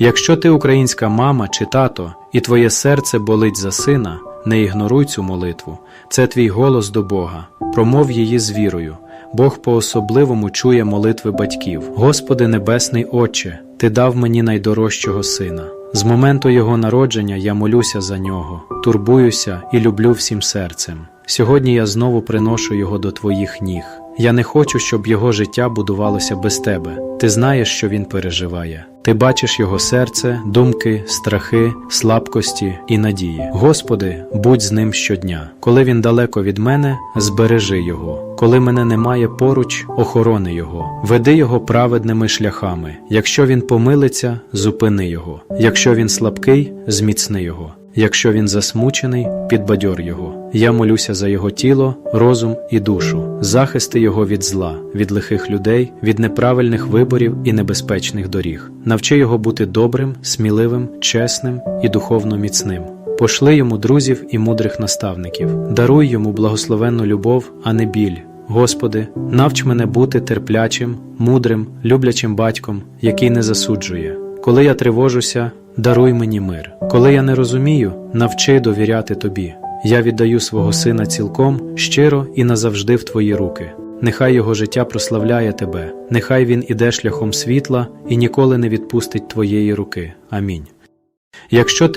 Якщо ти українська мама чи тато, і твоє серце болить за сина, не ігноруй цю молитву. Це твій голос до Бога. Промов її з вірою. Бог по-особливому чує молитви батьків. Господи Небесний Отче, Ти дав мені найдорожчого сина. З моменту його народження я молюся за нього, турбуюся і люблю всім серцем. Сьогодні я знову приношу його до твоїх ніг. Я не хочу, щоб його життя будувалося без тебе. Ти знаєш, що він переживає. Ти бачиш його серце, думки, страхи, слабкості і надії. Господи, будь з ним щодня. Коли він далеко від мене, збережи його. Коли мене немає поруч, охорони його. Веди його праведними шляхами. Якщо він помилиться, зупини його. Якщо він слабкий, зміцни його. Якщо він засмучений, підбадьор його. Я молюся за його тіло, розум і душу, захисти його від зла, від лихих людей, від неправильних виборів і небезпечних доріг. Навчи його бути добрим, сміливим, чесним і духовно міцним. Пошли йому друзів і мудрих наставників, даруй йому благословенну любов, а не біль. Господи, навч мене бути терплячим, мудрим, люблячим батьком, який не засуджує. Коли я тривожуся, даруй мені мир. Коли я не розумію, навчи довіряти тобі. Я віддаю свого сина цілком, щиро і назавжди в твої руки. Нехай його життя прославляє тебе, нехай він іде шляхом світла і ніколи не відпустить твоєї руки. Амінь. Якщо ти